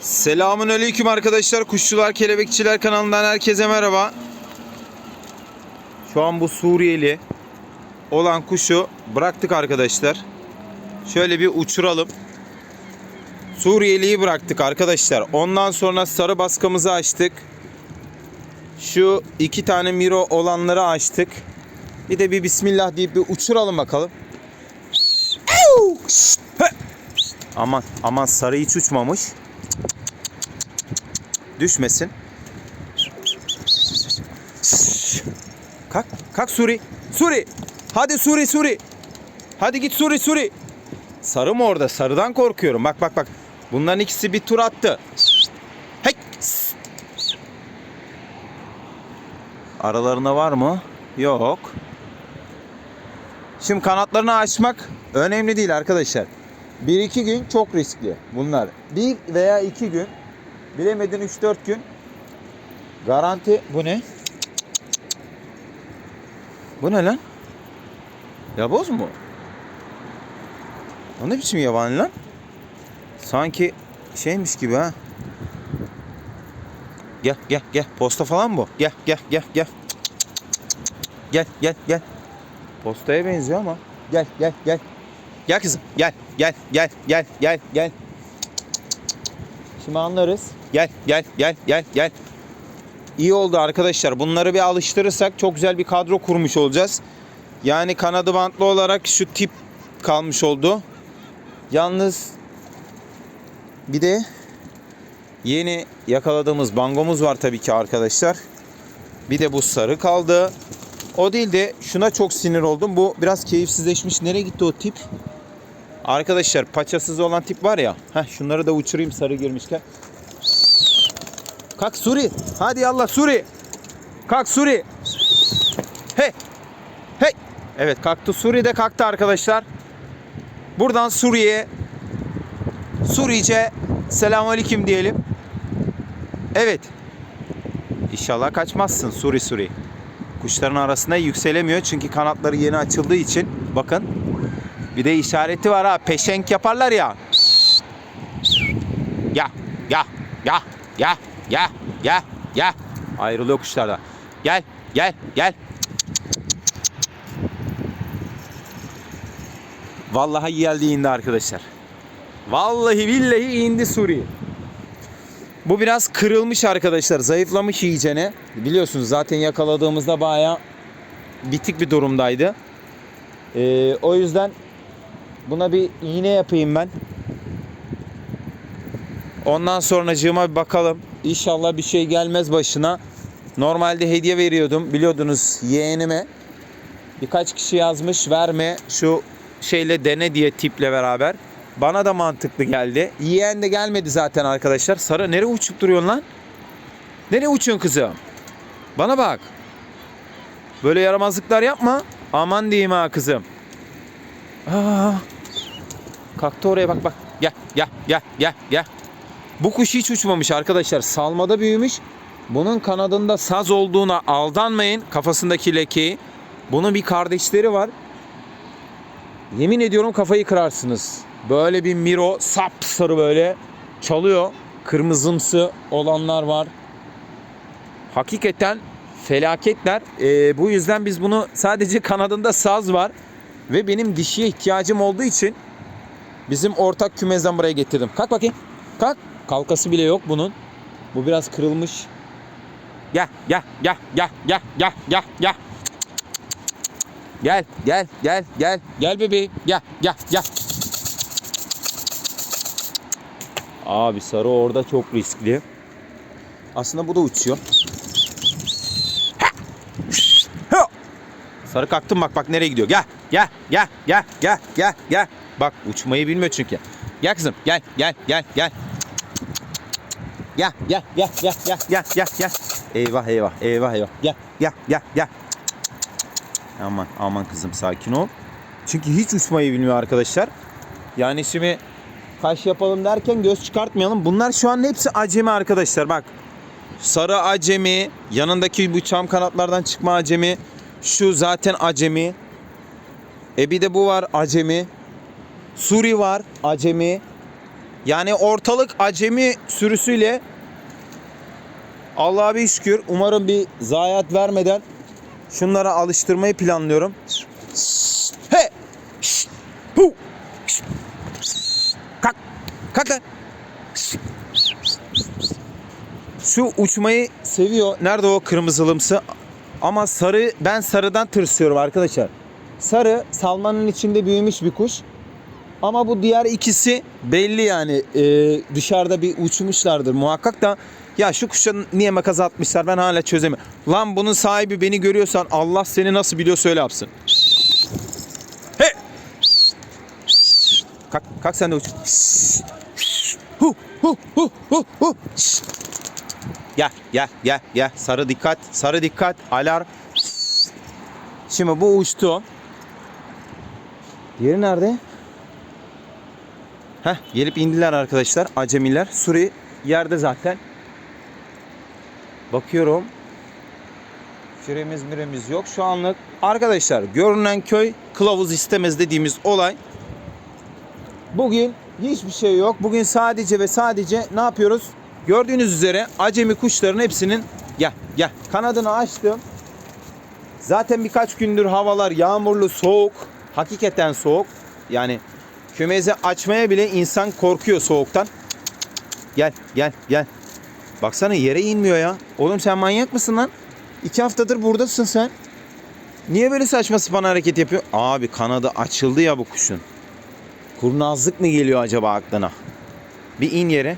Selamun aleyküm arkadaşlar. Kuşçular Kelebekçiler kanalından herkese merhaba. Şu an bu Suriyeli olan kuşu bıraktık arkadaşlar. Şöyle bir uçuralım. Suriyeliyi bıraktık arkadaşlar. Ondan sonra sarı baskımızı açtık. Şu iki tane Miro olanları açtık. Bir de bir Bismillah deyip bir uçuralım bakalım. Aman aman sarı hiç uçmamış. Düşmesin. Kalk, kalk Suri. Suri. Hadi Suri, Suri. Hadi git Suri, Suri. Sarı mı orada? Sarıdan korkuyorum. Bak bak bak. Bunların ikisi bir tur attı. Hey. Aralarında var mı? Yok. Şimdi kanatlarını açmak önemli değil arkadaşlar. 1-2 gün çok riskli bunlar. 1 veya 2 gün bilemedin 3-4 gün garanti bu ne? Bu ne lan? Yaboz mu? O ne biçim yabani lan? Sanki şeymiş gibi ha. Gel gel gel. Posta falan bu? Gel gel gel gel. Gel gel gel. Postaya benziyor ama. Gel gel gel. Gel kızım gel gel gel gel gel gel. Şimdi anlarız. Gel gel gel gel gel. İyi oldu arkadaşlar. Bunları bir alıştırırsak çok güzel bir kadro kurmuş olacağız. Yani kanadı bantlı olarak şu tip kalmış oldu. Yalnız bir de yeni yakaladığımız bangomuz var tabii ki arkadaşlar. Bir de bu sarı kaldı. O değil de şuna çok sinir oldum. Bu biraz keyifsizleşmiş. Nereye gitti o tip? Arkadaşlar paçasız olan tip var ya. Heh, şunları da uçurayım sarı girmişken. Kalk Suri. Hadi yallah Suri. Kalk Suri. Hey. Hey. Evet kalktı. Suri de kalktı arkadaşlar. Buradan Suriye Surice selamünaleyküm diyelim. Evet. İnşallah kaçmazsın Suri Suri. Kuşların arasında yükselemiyor çünkü kanatları yeni açıldığı için. Bakın. Bir de işareti var ha. Peşenk yaparlar ya. Ya ya ya ya ya ya ya. Ayrılıyor kuşlardan. Gel gel gel. Vallahi geldi indi arkadaşlar. Vallahi billahi indi Suri. Bu biraz kırılmış arkadaşlar. Zayıflamış iyicene. Biliyorsunuz zaten yakaladığımızda bayağı bitik bir durumdaydı. Ee, o yüzden buna bir iğne yapayım ben. Ondan sonracığıma bir bakalım. İnşallah bir şey gelmez başına. Normalde hediye veriyordum biliyordunuz yeğenime. Birkaç kişi yazmış verme şu şeyle dene diye tiple beraber. Bana da mantıklı geldi. Yeğen de gelmedi zaten arkadaşlar. Sarı nereye uçup duruyorsun lan? Nereye uçuyorsun kızım? Bana bak. Böyle yaramazlıklar yapma. Aman diyeyim ha kızım. Aa, kalktı oraya bak bak. Gel gel gel gel gel. Bu kuş hiç uçmamış arkadaşlar. Salmada büyümüş. Bunun kanadında saz olduğuna aldanmayın. Kafasındaki lekeyi. Bunun bir kardeşleri var. Yemin ediyorum kafayı kırarsınız. Böyle bir Miro sapsarı böyle çalıyor. Kırmızımsı olanlar var. Hakikaten felaketler. Ee, bu yüzden biz bunu sadece kanadında saz var. Ve benim dişiye ihtiyacım olduğu için bizim ortak kümezden buraya getirdim. Kalk bakayım. Kalk. Kalkası bile yok bunun. Bu biraz kırılmış. Gel gel gel gel gel gel gel gel. Gel gel gel gel gel bebeğim gel gel gel. Abi sarı orada çok riskli. Aslında bu da uçuyor. Sarı kalktım bak bak nereye gidiyor. Gel gel gel gel gel gel gel. Bak uçmayı bilmiyor çünkü. Gel kızım gel gel gel gel. Gel gel gel gel gel gel gel gel. Eyvah eyvah eyvah eyvah. Gel gel gel gel. Aman aman kızım sakin ol. Çünkü hiç uçmayı bilmiyor arkadaşlar. Yani şimdi kaş yapalım derken göz çıkartmayalım. Bunlar şu an hepsi acemi arkadaşlar bak. Sarı acemi, yanındaki bu çam kanatlardan çıkma acemi. Şu zaten acemi. E bir de bu var acemi. Suri var acemi. Yani ortalık acemi sürüsüyle Allah'a bir şükür umarım bir zayiat vermeden şunlara alıştırmayı planlıyorum. He! Hu! Kalk! Kalk lan! Şu uçmayı seviyor. Nerede o kırmızılımsı? Ama sarı, ben sarıdan tırsıyorum arkadaşlar. Sarı salmanın içinde büyümüş bir kuş. Ama bu diğer ikisi belli yani e, dışarıda bir uçmuşlardır muhakkak da ya şu kuşa niye makas atmışlar ben hala çözemiyorum. Lan bunun sahibi beni görüyorsan Allah seni nasıl biliyor söyle yapsın. He! Kalk, kalk sen de uç. Hu, hu, hu, hu. Gel gel gel gel sarı dikkat sarı dikkat alarm. Şimdi bu uçtu. Diğeri nerede? Heh gelip indiler arkadaşlar acemiler. Suri yerde zaten. Bakıyorum. Firemiz miremiz yok şu anlık. Arkadaşlar görünen köy kılavuz istemez dediğimiz olay. Bugün hiçbir şey yok. Bugün sadece ve sadece ne yapıyoruz? Gördüğünüz üzere acemi kuşların hepsinin gel gel kanadını açtım. Zaten birkaç gündür havalar yağmurlu, soğuk. Hakikaten soğuk. Yani kümezi açmaya bile insan korkuyor soğuktan. Gel gel gel. Baksana yere inmiyor ya. Oğlum sen manyak mısın lan? İki haftadır buradasın sen. Niye böyle saçma sapan hareket yapıyor? Abi kanadı açıldı ya bu kuşun. Kurnazlık mı geliyor acaba aklına? Bir in yere.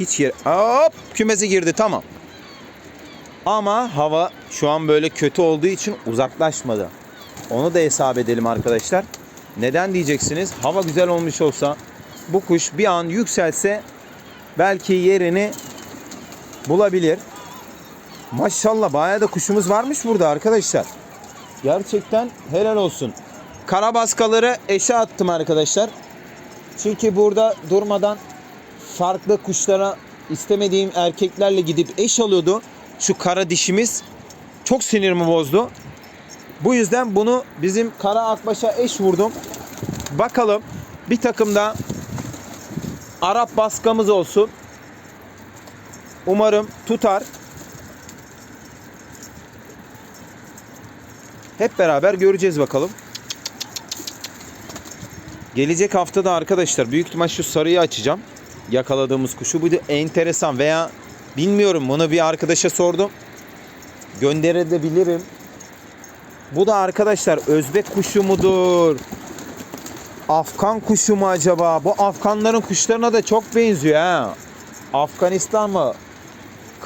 Hiç yer. Hop kümese girdi tamam. Ama hava şu an böyle kötü olduğu için uzaklaşmadı. Onu da hesap edelim arkadaşlar. Neden diyeceksiniz? Hava güzel olmuş olsa bu kuş bir an yükselse belki yerini bulabilir. Maşallah bayağı da kuşumuz varmış burada arkadaşlar. Gerçekten helal olsun. Karabaskaları eşe attım arkadaşlar. Çünkü burada durmadan farklı kuşlara istemediğim erkeklerle gidip eş alıyordu. Şu kara dişimiz çok sinirimi bozdu. Bu yüzden bunu bizim kara akbaşa eş vurdum. Bakalım bir takım da Arap baskamız olsun. Umarım tutar. Hep beraber göreceğiz bakalım. Gelecek haftada arkadaşlar büyük ihtimal şu sarıyı açacağım. Yakaladığımız kuşu. Bu da enteresan veya bilmiyorum bunu bir arkadaşa sordum. Gönderebilirim. Bu da arkadaşlar Özbek kuşu mudur? Afgan kuşu mu acaba? Bu Afganların kuşlarına da çok benziyor ha. Afganistan mı?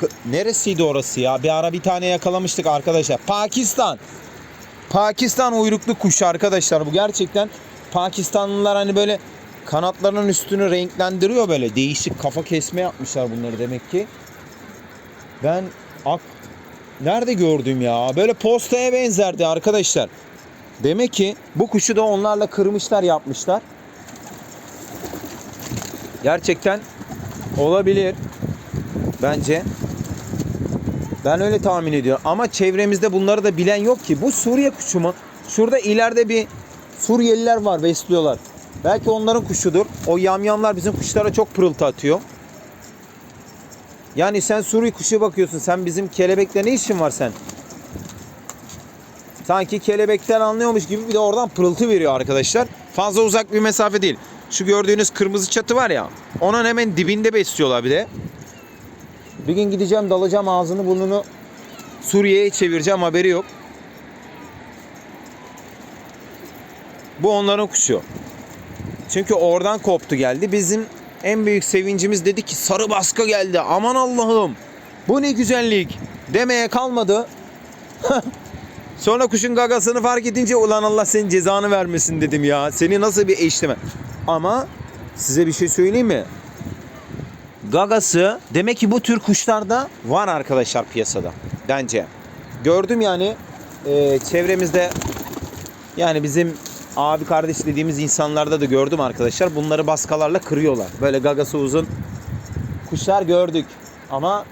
K- Neresiydi orası ya? Bir ara bir tane yakalamıştık arkadaşlar. Pakistan. Pakistan uyruklu kuş arkadaşlar. Bu gerçekten Pakistanlılar hani böyle kanatlarının üstünü renklendiriyor böyle. Değişik kafa kesme yapmışlar bunları demek ki. Ben ak nerede gördüm ya? Böyle postaya benzerdi arkadaşlar. Demek ki bu kuşu da onlarla kırmışlar yapmışlar. Gerçekten olabilir. Bence. Ben öyle tahmin ediyorum. Ama çevremizde bunları da bilen yok ki. Bu Suriye kuşu mu? Şurada ileride bir Suriyeliler var besliyorlar. Belki onların kuşudur. O yamyamlar bizim kuşlara çok pırıltı atıyor. Yani sen Suriye kuşu bakıyorsun. Sen bizim kelebekle ne işin var sen? Sanki kelebekten anlıyormuş gibi bir de oradan pırıltı veriyor arkadaşlar. Fazla uzak bir mesafe değil. Şu gördüğünüz kırmızı çatı var ya. Onun hemen dibinde besliyorlar bir de. Bir gün gideceğim dalacağım ağzını burnunu Suriye'ye çevireceğim haberi yok. Bu onların kuşu. Çünkü oradan koptu geldi. Bizim en büyük sevincimiz dedi ki sarı baskı geldi. Aman Allah'ım. Bu ne güzellik. Demeye kalmadı. Sonra kuşun gagasını fark edince ulan Allah senin cezanı vermesin dedim ya. Seni nasıl bir eşleme. Ama size bir şey söyleyeyim mi? Gagası demek ki bu tür kuşlarda var arkadaşlar piyasada. Bence. Gördüm yani e, çevremizde yani bizim abi kardeş dediğimiz insanlarda da gördüm arkadaşlar. Bunları baskalarla kırıyorlar. Böyle gagası uzun kuşlar gördük. Ama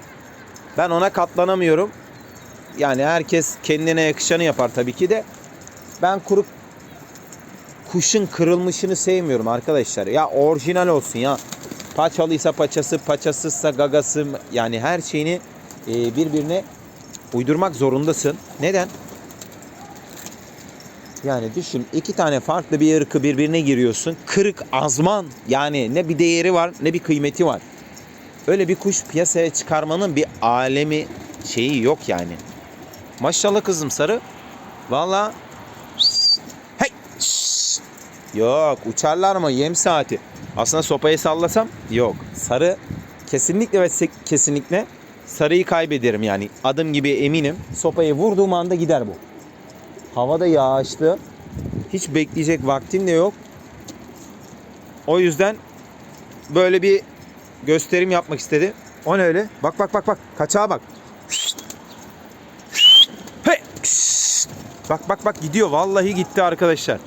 ben ona katlanamıyorum. Yani herkes kendine yakışanı yapar tabii ki de. Ben kuru kuşun kırılmışını sevmiyorum arkadaşlar. Ya orijinal olsun ya. Paçalıysa paçası, paçasızsa gagası yani her şeyini e, birbirine uydurmak zorundasın. Neden? Yani düşün iki tane farklı bir ırkı birbirine giriyorsun. Kırık azman yani ne bir değeri var ne bir kıymeti var. Öyle bir kuş piyasaya çıkarmanın bir alemi şeyi yok yani. Maşallah kızım sarı. Valla hey yok uçarlar mı yem saati. Aslında sopayı sallasam yok. Sarı kesinlikle ve kesinlikle sarıyı kaybederim yani. Adım gibi eminim. Sopayı vurduğum anda gider bu. Hava da yağışlı. Hiç bekleyecek vaktim de yok. O yüzden böyle bir gösterim yapmak istedi. O ne öyle? Bak bak bak bak. Kaçağa bak. Hey! Bak bak bak gidiyor. Vallahi gitti arkadaşlar.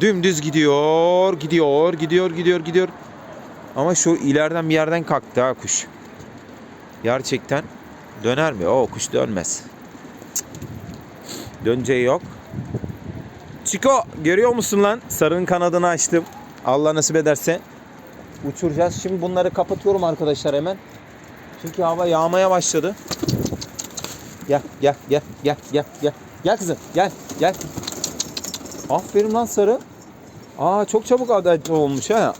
Dümdüz gidiyor, gidiyor, gidiyor, gidiyor, gidiyor. Ama şu ileriden bir yerden kalktı ha kuş. Gerçekten döner mi? O kuş dönmez. Döneceği yok. Çiko görüyor musun lan? Sarının kanadını açtım. Allah nasip ederse uçuracağız. Şimdi bunları kapatıyorum arkadaşlar hemen. Çünkü hava yağmaya başladı. Gel gel gel gel gel gel. Gel kızım gel gel. Aferin lan sarı. Aa çok çabuk adapte olmuş ha.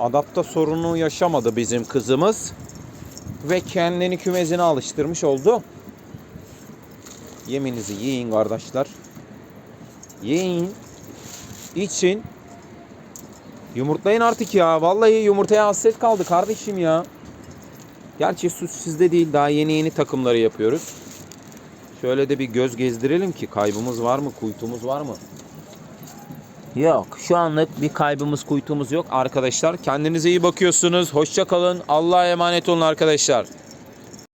Adapte sorunu yaşamadı bizim kızımız. Ve kendini kümesine alıştırmış oldu. Yeminizi yiyin kardeşler. Yiyin. için. Yumurtlayın artık ya. Vallahi yumurtaya hasret kaldı kardeşim ya. Gerçi suç sizde değil. Daha yeni yeni takımları yapıyoruz. Şöyle de bir göz gezdirelim ki kaybımız var mı, kuytumuz var mı? Yok. Şu anlık bir kaybımız, kuytumuz yok arkadaşlar. Kendinize iyi bakıyorsunuz. Hoşça kalın. Allah'a emanet olun arkadaşlar.